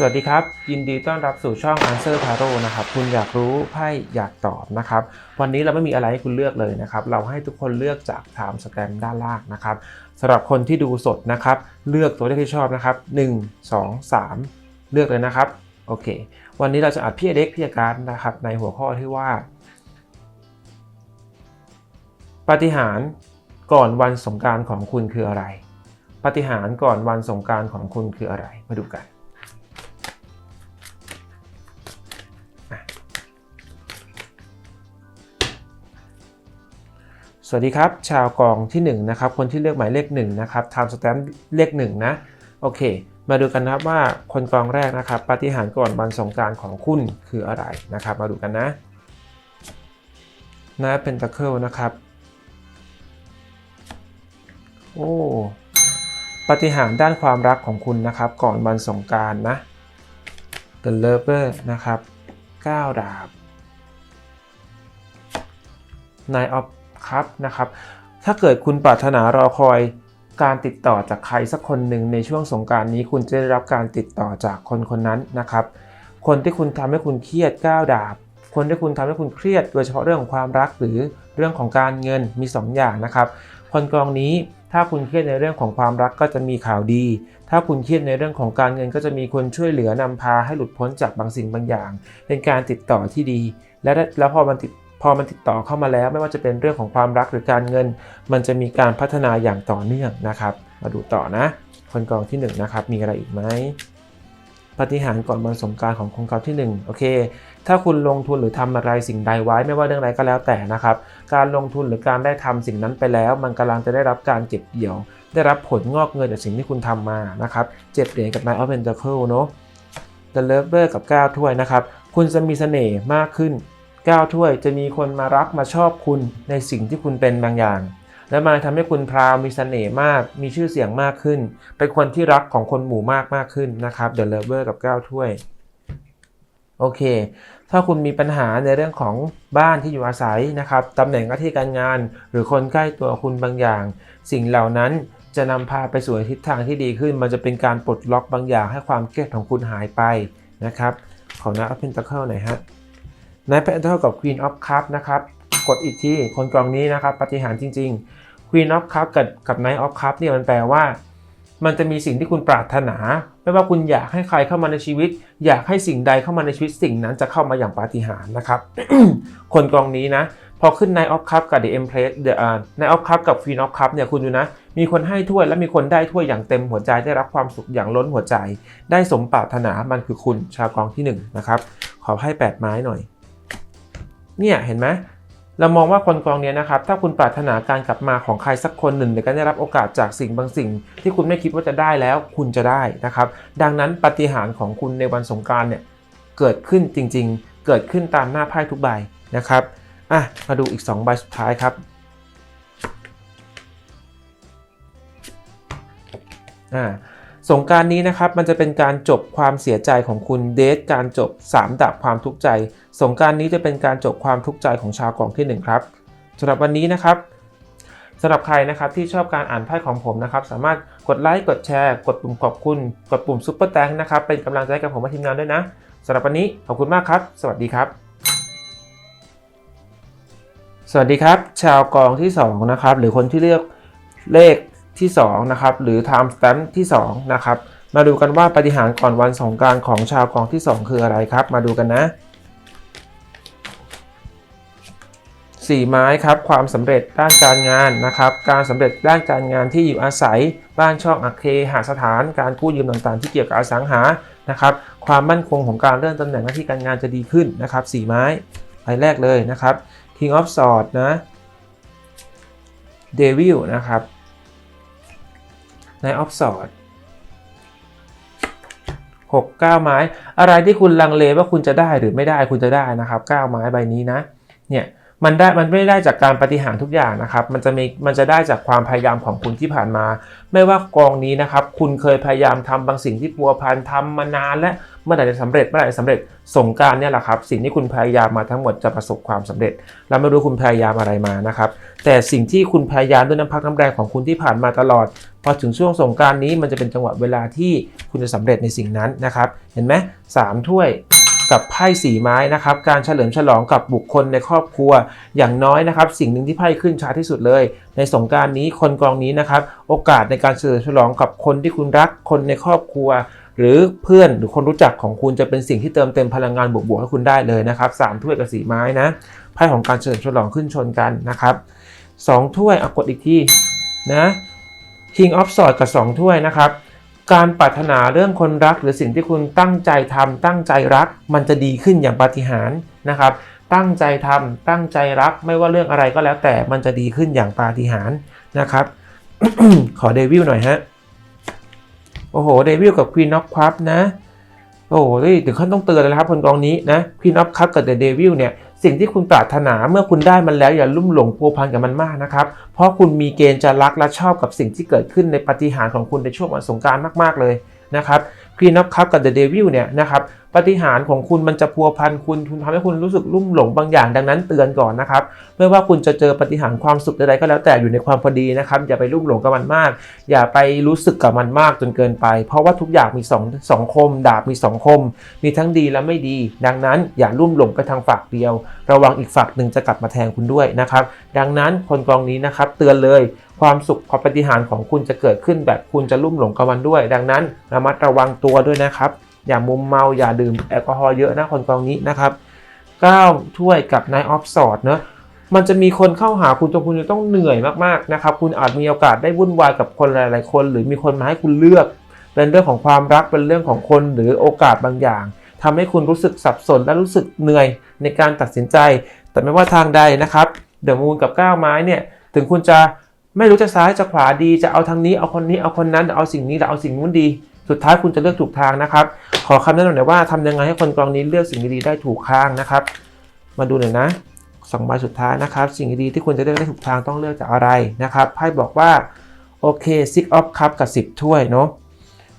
สวัสดีครับ ยินดีต้อนรับสู่ช่อง Answer Tarot นะครับ คุณอยากรู้ไพ่อยากตอบนะครับ วันนี้เราไม่มีอะไรให้คุณเลือกเลยนะครับ เราให้ทุกคนเลือกจาก Time Stamp ด้านล่างนะครับสำหรับคนที่ดูสดนะครับ เลือกตัวเลขที่ชอบนะครับ 1 2 3 เลือกเลยนะครับ โอเค วันนี้เราจะอัดพี่เด็กพี่การนะครับ ในหัวข้อที่ว่า ปฏิหารก่อนวันสงการของคุณคืออะไร ปฏิหารก่อนวันสงการของคุณคืออะไร มาดูกัน สวัสดีครับ ชาวกองที่1นะครับคนที่เลือกหมายเลข1นะครับ time stamp เลข1นะโอเค มาดูกันนะครับว่าคนกองแรกนะครับปาฏิหาริย์ก่อนวันสงการของคุณคืออะไรนะครับ มาดูกันนะนะเป็นตะเคิลนะครับ โอ้ปาฏิหาริย์ด้านความรักของคุณนะครับ ก่อนวันสงการนะ The Lover นะครับ9ดาบ Nine of ครับนะครับ ถ้าเกิดคุณปรารถนารอคอยการติดต่อจากใครสักคนหนึ่งในช่วงสงการนี้คุณจะได้รับการติดต่อจากคนคนนั้นนะครับ คนที่คุณทำให้คุณเครียดก้าวดาบ คนที่คุณทำให้คุณเครียด โดยเฉพาะเรื่องของความรักหรือเรื่องของการเงินมี 2 อย่างนะครับ คนกองนี้ถ้าคุณเครียดในเรื่องของความรักก็จะมีข่าวดี ถ้าคุณเครียดในเรื่องของการเงินก็จะมีคนช่วยเหลือนำพาให้หลุดพ้นจากบางสิ่งบางอย่าง เป็นการติดต่อที่ดี และแล้วพอมันติด พอมันติดต่อเข้ามาแล้วไม่ว่าจะเป็นเรื่องของความรักหรือการเงิน มันจะมีการพัฒนาอย่างต่อเนื่องนะครับ มาดูต่อนะ คนกองที่1นนะครับมีอะไรอีกไหมปฏิหารก่อนวันสงการของคนกองที่ 1 โอเค ถ้าคุณลงทุนหรือทำอะไรสิ่งใดไว้ไม่ว่าเรื่องอะไรก็แล้วแต่นะครับ การลงทุนหรือการได้ทำสิ่งนั้นไปแล้ว มันกำลังจะได้รับการเก็บเกี่ยว ได้รับผลงอกเงินจากสิ่งที่คุณทำมานะครับเจ็ดเหรียญกับ Nine of Pentacles เนาะ The Lover กับ9ถ้วยนะครับคุณจะมีเสน่ห์มากขึ้น 9 ถ้วยจะมีคนมารักมาชอบคุณในสิ่งที่คุณเป็นบางอย่าง และมาทำให้คุณพราวมีเสน่ห์มาก มีชื่อเสียงมากขึ้น เป็นคนที่รักของคนหมู่มากมากขึ้นนะครับ The Lover กับ 9 ถ้วยโอเค ถ้าคุณมีปัญหาในเรื่องของบ้านที่อยู่อาศัยนะครับตำแหน่งหน้าที่การงาน หรือคนใกล้ตัวคุณบางอย่าง สิ่งเหล่านั้นจะนำพาไปสู่ทิศทางที่ดีขึ้น มันจะเป็นการปลดล็อกบางอย่างให้ความเครียดของคุณหายไปนะครับ ขอนะอัพเพนตะเคิลหน่อยฮะ นายเพนตะเคิลกับ Queen of Cup นะครับกดอีกทีคนกองนี้นะครับปฏิหารจริง ๆ Queen of Cup กับกับ Knight of Cup เนี่ยมันแปลว่า มันจะมีสิ่งที่คุณปรารถนา ไม่ว่าคุณอยากให้ใครเข้ามาในชีวิต อยากให้สิ่งใดเข้ามาในชีวิตสิ่งนั้นจะเข้ามาอย่างปาฏิหาริย์นะครับ คนกองนี้นะพอขึ้น Knight of Cup กับ The Empress The uh, Knight of Cup กับ Queen of Cup เนี่ยคุณดูนะ มีคนให้ถ้วยและมีคนได้ถ้วยอย่างเต็มหัวใจได้รับความสุขอย่างล้นหัวใจ ได้สมปรารถนามันคือคุณชาวกองที่1นนะครับขอให้8ไม้หน่อย เนี่ยเห็นไหมเรามองว่าคนกองนี้นะครับ ถ้าคุณปรารถนาการกลับมาของใครสักคนหนึ่งในการได้รับโอกาสจากสิ่งบางสิ่ง ที่คุณไม่คิดว่าจะได้แล้วคุณจะได้นะครับ ดังนั้นปฏิหารของคุณในวันสงการเนี่ยเกิดขึ้นจริงๆ เกิดขึ้นตามหน้าไพ่ทุกใบนะครับอะมาดูอีก 2 ใบสุดท้ายครับอ่า สงการนี้นะครับมันจะเป็นการจบความเสียใจของคุณเดทการจบ 3ดับความทุกข์ใจ สงการนี้จะเป็นการจบความทุกข์ใจของชาวกองที่ 1 ครับสำหรับวันนี้นะครับสำหรับใครนะครับที่ชอบการอ่านไพ่ของผมนะครับสามารถกดไลค์กดแชร์ กดปุ่มขอบคุณ กดปุ่มซุปเปอร์แตงนะครับเป็นกำลังใจกับผมและทีมงานด้วยนะสำหรับวันนี้ขอบคุณมากครับ สวัสดีครับ สวัสดีครับ ชาวกองที่2นะครับหรือคนที่เลือกเลข ที่2นะครับหรือ time stamp ที่2นะครับมาดูกันว่าปฏิหารก่อนวันสงการของชาวกองที่ 2 คืออะไรครับ มาดูกันนะ 4 ไม้ครับความสำเร็จด้านการงานนะครับ การสำเร็จด้านการงานที่อยู่อาศัย บ้านช่องอัคเคหาสถาน การกู้ยืมต่างๆ ที่เกี่ยวกับอสังหานะครับ ความมั่นคงของการเลื่อนตำแหน่งหน้าที่การงานจะดีขึ้นนะครับ4ไม้ใบแรกเลยนะครับ King of Swords นะ Devil นะครับ นายออฟสอดหกเก้าไม้ อะไรที่คุณลังเลว่าคุณจะได้หรือไม่ได้คุณจะได้นะครับเก้าไม้ใบนี้นะ เนี่ย มันได้มันไม่ได้จากการปฏิหารทุกอย่างนะครับ มันจะมีมันจะได้จากความพยายามของคุณที่ผ่านมา ไม่ว่ากองนี้นะครับ คุณเคยพยายามทำบางสิ่งที่พัวพันทำมานานและเมื่อไหร่จะสำเร็จเมื่อไหร่จะสำเร็จสงการเนี่ยแหละครับ สิ่งที่คุณพยายามมาทั้งหมดจะประสบความสำเร็จ เราไม่รู้คุณพยายามอะไรมานะครับ แต่สิ่งที่คุณพยายามด้วยน้ำพักน้ำแรงของคุณที่ผ่านมาตลอด พอถึงช่วงสงการนี้มันจะเป็นจังหวะเวลาที่คุณจะสำเร็จในสิ่งนั้นนะครับ เห็นไหมสามถ้วย กับไพ่สีไม้นะครับ การเฉลิมฉลองกับบุคคลในครอบครัว อย่างน้อยนะครับ สิ่งหนึ่งที่ไพ่ขึ้นช้าที่สุดเลย ในสงการนี้คนกองนี้นะครับ โอกาสในการเฉลิมฉลองกับคนที่คุณรักคนในครอบครัว หรือเพื่อนหรือคนรู้จักของคุณจะเป็นสิ่งที่เติมเต็มพลังงานบวกๆให้คุณได้เลยนะครับสามถ้วยกับสีไม้นะไพ่ของการเฉลิมฉลองขึ้นชนกันนะครับสองถ้วยเอากดอีกทีนะ King of Swords กับ 2 ถ้วยนะครับ การปรารถนาเรื่องคนรัก หรือสิ่งที่คุณตั้งใจทำตั้งใจรัก มันจะดีขึ้นอย่างปาฏิหาริย์นะครับ ตั้งใจทำตั้งใจรักไม่ว่าเรื่องอะไรก็แล้วแต่มันจะดีขึ้นอย่างปาฏิหาริย์นะครับ ขอเดวิลหน่อยฮะโอ้โหเดวิลกับควีนน็อกควับนะ โอ้โหถึงขั้นต้องเตือนเลยนะครับคนกองนี้นะควีน of Cup กับเดวิลเนี่ยสิ่งที่คุณปรารถนาเมื่อคุณได้มันแล้วอย่าลุ่มหลงพัวพันกับมันมากนะครับ เพราะคุณมีเกณฑ์จะรักและชอบกับสิ่งที่เกิดขึ้นในปฏิหารของคุณในช่วงวันสงกรารมากๆเลยนะครับค e ีน of Cup กับ The Devil เนี่ยนะครับปฏิหารของคุณมันจะพัวพันคุณคุณทำให้คุณรู้สึกลุ่มหลงบางอย่าง ดังนั้นเตือนก่อนนะครับไม่ว่าคุณจะเจอปฏิหารความสุขใดๆก็แล้วแต่อยู่ในความพอดีนะครับอย่าไปลุ่มหลงกับมันมาก อย่าไปรู้สึกกับมันมากจนเกินไป เพราะว่าทุกอย่างมีสองสองคม ดาบมีสองคม มีทั้งดีและไม่ดี ดังนั้นอย่าลุ่มหลงไปทางฝักเดียว ระวังอีกฝักหนึ่งจะกลับมาแทงคุณด้วยนะครับดังนั้นคนกองนี้นะครับเตือนเลยความสุขความปฏิหารของคุณจะเกิดขึ้นแบบคุณจะลุ่มหลงกับมันด้วย ดังนั้นระมัดระวังตัวด้วยนะครับ อย่ามุมเมาอย่าดื่มแอลกอฮอล์เยอะนะคนกองนี้นะครับ9ถ้วยกับ Nine of Swords เนอะมันจะมีคนเข้าหาคุณจนคุณจะต้องเหนื่อยมากๆนะครับ คุณอาจมีโอกาสได้วุ่นวายกับคนหลาย ๆ คน หรือมีคนมาให้คุณเลือก เป็นเรื่องของความรักเป็นเรื่องของคนหรือโอกาสบางอย่างทำให้คุณรู้สึกสับสนและรู้สึกเหนื่อยในการตัดสินใจ แต่ไม่ว่าทางใดนะครับเดอะมูนกับก้าวไม้เนี่ยถึงคุณจะไม่รู้จะซ้ายจะขวาดีจะเอาทางนี้เอาคนนี้เอาคนนั้นเอาสิ่งนี้หรือเอาสิ่งนู้นดี สุดท้ายคุณจะเลือกถูกทางนะครับ ขอคำแนะนำหน่อยว่าทำยังไงให้คนกองนี้เลือกสิ่งดีๆได้ถูกทางนะครับ มาดูหน่อยนะสองใบสุดท้ายนะครับ สิ่งดีๆที่คุณจะเลือกได้ถูกทางต้องเลือกจากอะไรนะครับไพ่บอกว่าโอเค six of cup กับ 10 ถ้วยเนาะ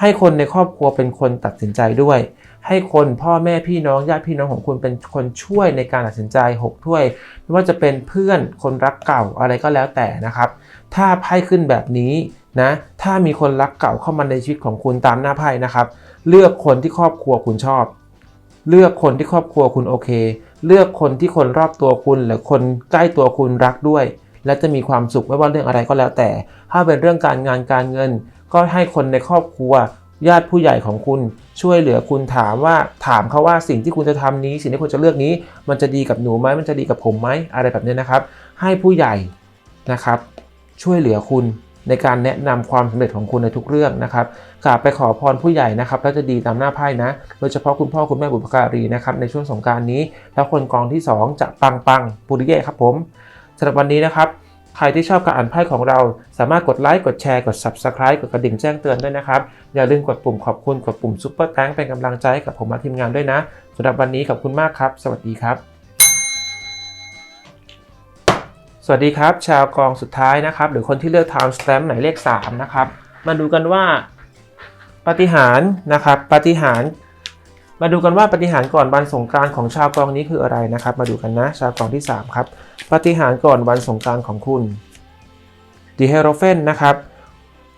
ให้คนในครอบครัวเป็นคนตัดสินใจด้วย ให้คนพ่อแม่พี่น้องญาติพี่น้องของคุณเป็นคนช่วยในการตัดสินใจ 6 ถ้วย ไม่ว่าจะเป็นเพื่อนคนรักเก่าอะไรก็แล้วแต่นะครับ ถ้าไพ่ขึ้นแบบนี้ นะถ้ามีคนรักเก่าเข้ามาในชีวิตของคุณตามหน้าไพ่นะครับ เลือกคนที่ครอบครัวคุณชอบ เลือกคนที่ครอบครัวคุณโอเค เลือกคนที่คนรอบตัวคุณหรือคนใกล้ตัวคุณรักด้วย และจะมีความสุขไม่ว่าเรื่องอะไรก็แล้วแต่ ถ้าเป็นเรื่องการงานการเงิน ก็ให้คนในครอบครัว ญาติผู้ใหญ่ของคุณช่วยเหลือคุณถามว่าถามเขาว่าสิ่งที่คุณจะทำนี้ สิ่งที่คุณจะเลือกนี้ มันจะดีกับหนูไหมมันจะดีกับผมไหมอะไรแบบนี้นะครับ ให้ผู้ใหญ่นะครับ ช่วยเหลือคุณ ในการแนะนำความสำเร็จของคุณในทุกเรื่องนะครับกราบไปขอพรผู้ใหญ่นะครับแล้วจะดีตามหน้าไพ่นะ โดยเฉพาะคุณพ่อคุณแม่บุพการีนะครับในช่วงสงการนี้ แล้วคนกองที่ 2 จะปังปังปุริเย่ครับผมสำหรับวันนี้นะครับใครที่ชอบการอ่านไพ่ของเรา สามารถกดไลค์ กดแชร์ กด Subscribe กดกระดิ่งแจ้งเตือนด้วยนะครับ อย่าลืมกดปุ่มขอบคุณ กดปุ่มซุปเปอร์แตงเป็นกำลังใจให้กับผมและทีมงานด้วยนะสำหรับวันนี้ขอบคุณมากครับ สวัสดีครับ สวัสดีครับ ชาวกองสุดท้ายนะครับ หรือคนที่เลือก time stamp หมายเลข3นะครับ มาดูกันว่าปฏิหารนะครับปฏิหาร มาดูกันว่าปฏิหารก่อนวันสงการของชาวกองนี้คืออะไรนะครับ มาดูกันนะ ชาวกองที่ 3 ครับปฏิหารก่อนวันสงการของคุณดีเฮโรเฟนนะครับ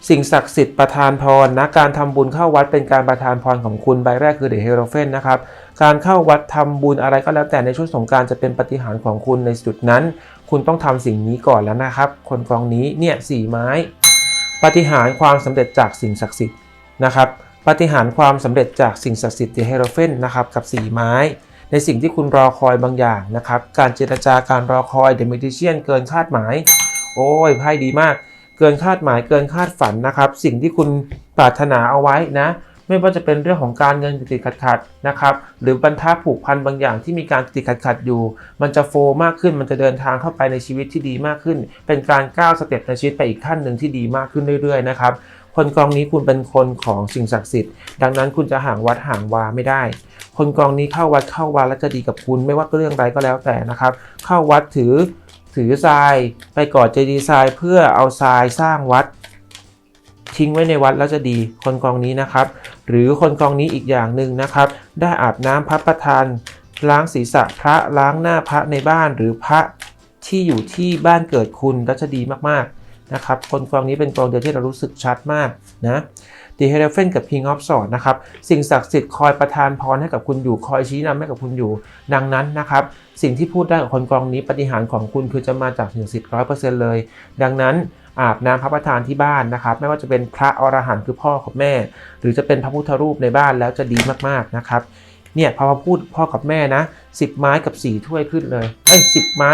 สิ่งศักดิ์สิทธิ์ประทานพรนะการทำบุญเข้าวัดเป็นการประทานพรของคุณใบแรกคือ The Hierophant นะครับการเข้าวัดทำบุญอะไรก็แล้วแต่ในช่วงสงการจะเป็นปฏิหารของคุณในจุดนั้น คุณต้องทำสิ่งนี้ก่อนแล้วนะครับ คนกองนี้เนี่ยสี่ไม้ ปฏิหารความสำเร็จจากสิ่งศักดิ์สิทธิ์นะครับปฏิหารความสำเร็จจากสิ่งศักดิ์สิทธิ์ The Hierophant นะครับกับสี่ไม้ในสิ่งที่คุณรอคอยบางอย่างนะครับ การเจรจาการรอคอย The Magician เกินคาดหมาย โอ้ยไพ่ดีมาก เกินคาดหมายเกินคาดฝันนะครับ สิ่งที่คุณปรารถนาเอาไว้นะ ไม่ว่าจะเป็นเรื่องของการเงินติดขัดขัดๆนะครับ หรือบรรทัดผูกพันบางอย่างที่มีการติดขัดขัดๆอยู่ มันจะโฟร์มากขึ้น มันจะเดินทางเข้าไปในชีวิตที่ดีมากขึ้น เป็นการก้าวสเต็ปในชีวิตไปอีกขั้นหนึ่งที่ดีมากขึ้นเรื่อยๆนะครับคคนกองนี้คุณเป็นคนของสิ่งศักดิ์สิทธิ์ ดังนั้นคุณจะห่างวัดห่างวาไม่ได้ คนกองนี้เข้าวัดเข้าวาแล้วจะดีกับคุณไม่ว่าเรื่องใดก็แล้วแต่นะครับ เข้าวัดถือ ถือทรายไปก่อเจดีย์ทรายเพื่อเอาทรายสร้างวัด ทิ้งไว้ในวัดแล้วจะดีคนกองนี้นะครับ หรือคนกองนี้อีกอย่างหนึ่งนะครับ ได้อาบน้ำพระประธานล้างศีรษะพระล้างหน้าพระในบ้านหรือพระที่อยู่ที่บ้านเกิดคุณแล้วจะดีมากๆนะครับ คนกองนี้เป็นกองเดียวที่เรารู้สึกชัดมากนะ ดีเฮเดเฟนกับ King of Swords นะครับสิ่งศักดิ์สิทธิ์คอยประทานพรให้กับคุณอยู่คอยชี้นำให้กับคุณอยู่ ดังนั้นนะครับสิ่งที่พูดได้กับคนกองนี้ปฏิหารของคุณคือจะมาจากสิ่งศักดิ์สิทธิ์ร้อยเปอร์เซ็นต์เลย ดังนั้นอาบน้ำพระประธานที่บ้านนะครับ ไม่ว่าจะเป็นพระอรหันต์คือพ่อกับแม่ หรือจะเป็นพระพุทธรูปในบ้านแล้วจะดีมากๆนะครับเนี่ยพอพูดพ่อกับแม่นะ10 ไม้กับ 4 ถ้วยขึ้นเลยเอ้ยสิไม้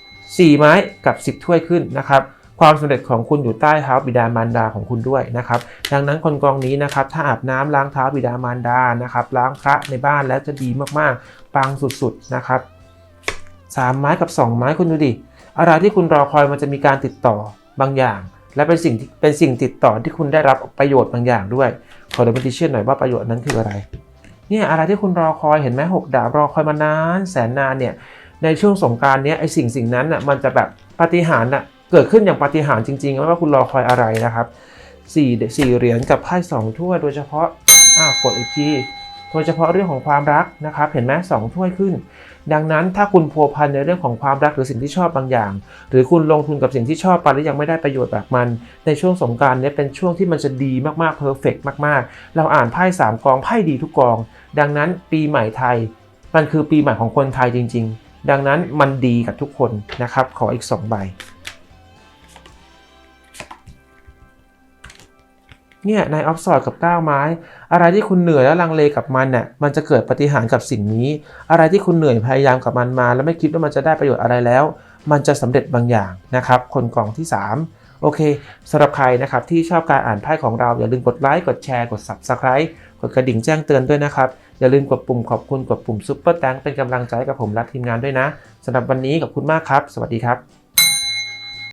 4 ไม้กับ 10 ถ้วยขึ้นนะครับ ความสำเร็จของคุณอยู่ใต้เท้าบิดามารดาของคุณด้วยนะครับ ดังนั้นคนกองนี้นะครับถ้าอาบน้ำล้างเท้าบิดามารดานะครับล้างพระในบ้านแล้วจะดีมากๆปังสุดๆนะครับ3ไม้กับ 2 ไม้คุณดูดิอะไรที่คุณรอคอยมันจะมีการติดต่อบางอย่าง และเป็นสิ่งที่เป็นสิ่งติดต่อที่คุณได้รับประโยชน์บางอย่างด้วย ขอเดบันติเชียนหน่อยว่าประโยชน์นั้นคืออะไรเนี่ยอะไรที่คุณรอคอยเห็นไหมหกดาบรอคอยมานานแสนนานเนี่ยในช่วงสงกรารเนี้ยไอสิ่งสิ่งนั้นน่ะมันจะแบบปฏิหาริย์น่ะ เกิดขึ้นอย่างปาฏิหาริย์จริงๆไม่ว่าคุณรอคอยอะไรนะครับสี่สี่เหรียญกับไพ่สองถ้วยโดยเฉพาะอ่ากดอีกทีโดยเฉพาะเรื่องของความรักนะครับ เห็นไหมสองถ้วยขึ้น ดังนั้นถ้าคุณพัวพันในเรื่องของความรักหรือสิ่งที่ชอบบางอย่าง หรือคุณลงทุนกับสิ่งที่ชอบไปแล้วยังไม่ได้ประโยชน์แบบมัน ในช่วงสงการเนี้ยเป็นช่วงที่มันจะดีมากๆเพอร์เฟกมากๆ เราอ่านไพ่สามกองไพ่ดีทุกกอง ดังนั้นปีใหม่ไทย มันคือปีใหม่ของคนไทยจริง ๆ ดังนั้นมันดีกับทุกคนนะครับขออีก2ใบ เนี่ยนายออฟสอดกับ9ไม้ อะไรที่คุณเหนื่อยแล้วลังเลกับมันเนี่ยมันจะเกิดปฏิหารกับสิ่งนี้ อะไรที่คุณเหนื่อยพยายามกับมันมา แล้วไม่คิดว่ามันจะได้ประโยชน์อะไรแล้ว มันจะสำเร็จบางอย่างนะครับ คนกล่องที่ 3 โอเคสำหรับใครนะครับที่ชอบการอ่านไพ่ของเราอย่าลืมกดไลค์กดแชร์กด Subscribe กดกระดิ่งแจ้งเตือนด้วยนะครับอย่าลืมกดปุ่มขอบคุณกดปุ่มซุปเปอร์แตงเป็นกำลังใจกับผมและทีมงานด้วยนะสำหรับวันนี้ขอบคุณมากครับ สวัสดีครับ